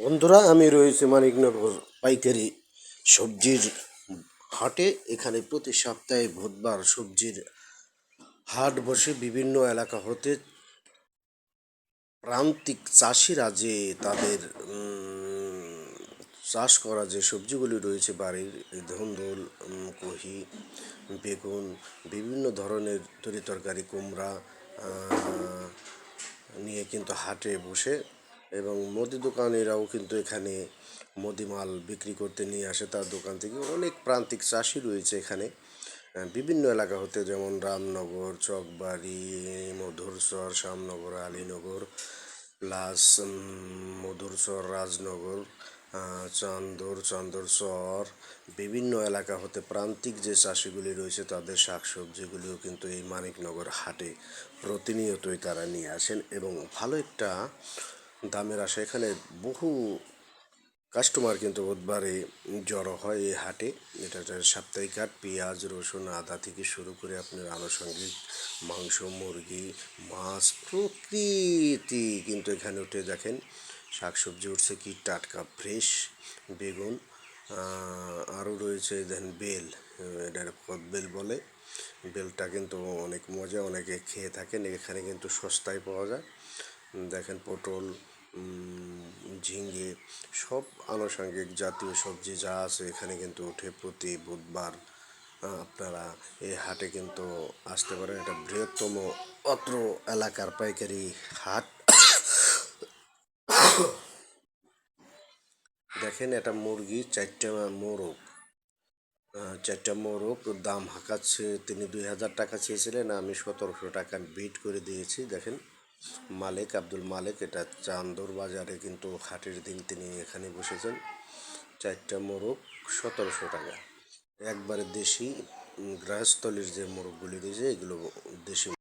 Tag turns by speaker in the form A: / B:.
A: বন্ধুরা, আমি রয়েছি মানিকনগর পাইকারি সবজির হাটে। এখানে প্রতি সপ্তাহে বুধবার সবজির হাট বসে বিভিন্ন এলাকা হতে প্রান্তিক চাষিরা যে তাদের চাষ করা যে সবজিগুলি রয়েছে, বাড়ির ধুন্দুল কহি, বেগুন, বিভিন্ন ধরনের তরি তরকারি, কুমড়া নিয়ে কিন্তু হাটে বসে এবং মুদি দোকানিরাও কিন্তু এখানে মুদি মাল বিক্রি করতে নিয়ে আসে তার দোকান থেকে। অনেক প্রান্তিক চাষি রয়েছে এখানে। বিভিন্ন এলাকা হতে যেমন রামনগর, চকবাড়ি, মধুরচর, শ্যামনগর, আলীনগর, প্লাস মধুরচর, রাজনগর চান্দর, চান্দরচর, বিভিন্ন এলাকা হতে প্রান্তিক যে চাষিগুলি রয়েছে তাদের শাকসবজিগুলিও কিন্তু এই মানিকনগর হাটে প্রতিনিয়তই তারা নিয়ে আসেন এবং ভালো একটা দামের আশা। এখানে বহু কাস্টমার কিন্তু বুধবারে জড়ো হয় এই হাটে। এটা সাপ্তাহিক হাট। পেঁয়াজ, রসুন, আদা থেকে শুরু করে আপনার আনুষঙ্গিক মাংস, মুরগি, মাছ প্রকৃতি কিন্তু এখানে উঠে দেখেন। শাকসবজি উঠছে কি টাটকা, ফ্রেশ বেগুন আরও রয়েছে দেখেন বেল, এটা বেল বলে। বেলটা কিন্তু অনেক মজা, অনেকে খেয়ে থাকেন। এখানে কিন্তু সস্তায় পাওয়া যায়। দেখেন পটল ঝিঙ্গে, সব আনুষঙ্গিক জাতীয় সবজি যা আছে এখানে কিন্তু ওঠে প্রতি বুধবার। আপনারা এই হাটে কিন্তু আসতে পারেন। এটা বৃহত্তম অত্র এলাকার পাইকারি হাট। দেখেন, এটা মুরগি, চারটা মোরগ। চারটা মোরগ, দাম হাঁকাচ্ছে। তিনি দুই হাজার টাকা চেয়েছিলেন, আমি সতেরোশো টাকা বিট করে দিয়েছি। দেখেন মালিক আব্দুল মালিক, এটা চান্দর বাজারে কিন্তু হাটের দিন তিনি এখানে বসেছেন। চারটা মোরগ, সতেরোশো টাকা। একবারে দেশি গৃহস্থলীর যে মোরগগুলি রয়েছে, এগুলো দেশি